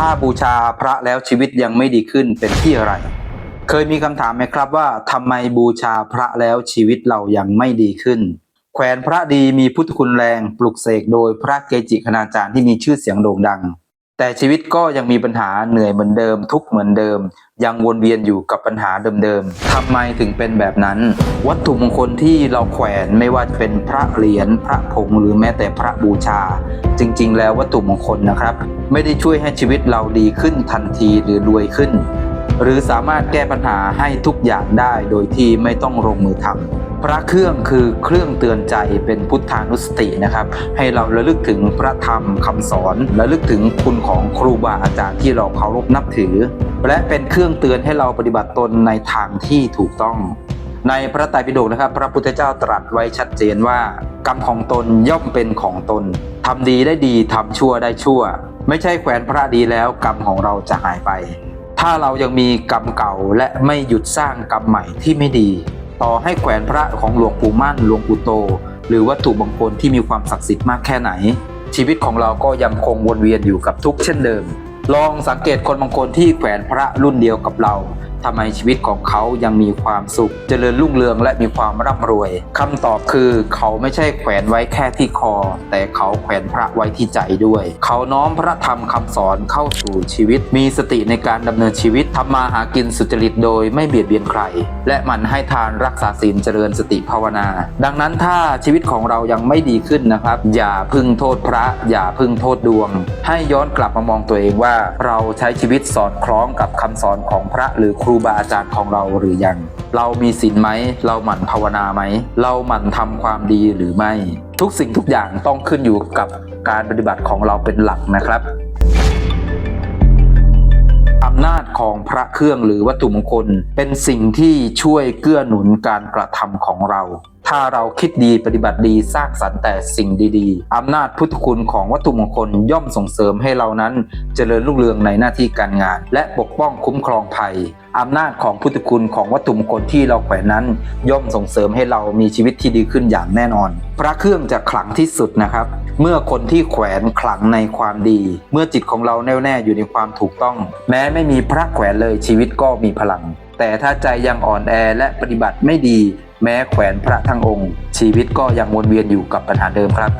ถ้าบูชาพระแล้วชีวิตยังไม่ดีขึ้นเป็นที่อะไร เคยมีคำถามไหมครับว่าทำไมบูชาพระแล้วชีวิตเรายังไม่ดีขึ้น แขวนพระดีมีพุทธคุณแรงปลุกเสกโดยพระเกจิคณาจารย์ที่มีชื่อเสียงโด่งดัง แต่ชีวิตก็ยังมีปัญหาเหนื่อยเหมือนเดิม ทุกเหมือนเดิม ยังวนเวียนอยู่กับปัญหาเดิมๆทำไมถึงเป็นแบบนั้น วัตถุมงคลที่เราแขวนไม่ว่าจะเป็นพระเหรียญพระผงหรือแม้แต่พระบูชา จริงๆ แล้ววัตถุมงคลนะครับ ไม่ได้ช่วยให้ชีวิตเราดีขึ้นทันทีหรือรวยขึ้น หรือสามารถแก้ปัญหาให้ทุกอย่างได้โดยที่ไม่ต้องลงมือทำ พระเครื่องคือเครื่องเตือนใจเป็นพุทธานุสตินะครับ ให้เราระลึกถึงพระธรรมคำสอนระลึกถึงคุณของครูบาอาจารย์ที่เราเคารพนับถือ และเป็นเครื่องเตือนให้เราปฏิบัติตนในทางที่ถูกต้องในพระไตรปิฎกนะครับ พระพุทธเจ้าตรัสไว้ชัดเจนว่า กรรมของตนย่อมเป็นของตนทำดีได้ดีทำชั่วได้ชั่ว ไม่ใช่แขวนพระดีแล้วกรรมของเราจะหายไป ถ้าเรายังมีกรรมเก่าและไม่หยุดสร้างกรรมใหม่ที่ไม่ดี ต่อให้แขวนพระของหลวงปู่มั่นหลวงปู่โต หรือวัตถุมงคลที่มีความศักดิ์สิทธิ์มากแค่ไหน ชีวิตของเราก็ยังคงวนเวียนอยู่กับทุกเช่นเดิม ลองสังเกตคนบางคนที่แขวนพระรุ่นเดียวกับเรา ทำไมชีวิตของเขายังมีความสุข เจริญรุ่งเรืองและมีความร่ำรวยคำตอบคือเขาไม่ใช่แขวนไว้แค่ที่คอ แต่เขาแขวนพระไว้ที่ใจด้วย เขาน้อมพระธรรมคำสอนเข้าสู่ชีวิต มีสติในการดำเนินชีวิตทำมาหากินสุจริตโดยไม่เบียดเบียนใคร และหมันให้ทานรักษาศีลเจริญสติภาวนา ดังนั้นถ้าชีวิตของเรายังไม่ดีขึ้นนะครับ อย่าพึ่งโทษพระ อย่าพึ่งโทษดวง ให้ย้อนกลับมามองตัวเองว่า เราใช้ชีวิตสอดคล้องกับคำสอนของพระหรือครูบาอาจารย์ของเราหรือยัง เรามีศีลไหม เราหมั่นภาวนาไหม เราหมั่นทำความดีหรือไม่ ทุกสิ่งทุกอย่างต้องขึ้นอยู่กับการปฏิบัติของเราเป็นหลักนะครับอำนาจของพระเครื่องหรือวัตถุมงคล เป็นสิ่งที่ช่วยเกื้อหนุนการกระทำของเรา ถ้าเราคิดดีปฏิบัติดีสร้างสรรค์แต่สิ่งดีๆ อำนาจพุทธคุณของวัตถุมงคลย่อมส่งเสริมให้เรานั้น เจริญรุ่งเรืองในหน้าที่การงาน และปกป้องคุ้มครองภัยอำนาจของพุทธคุณของวัตถุมงคลที่เราแขวนนั้น ย่อมส่งเสริมให้เรามีชีวิตที่ดีขึ้นอย่างแน่นอน พระเครื่องจะขลังที่สุดนะครับ เมื่อคนที่แขวนขลังในความดี เมื่อจิตของเราแน่วแน่อยู่ในความถูกต้อง แม้ไม่มีพระแขวนเลยชีวิตก็มีพลัง แต่ถ้าใจยังอ่อนแอและปฏิบัติไม่ดี แม้แขวนพระทั้งองค์ ชีวิตก็ยังวนเวียนอยู่กับปัญหาเดิมครับ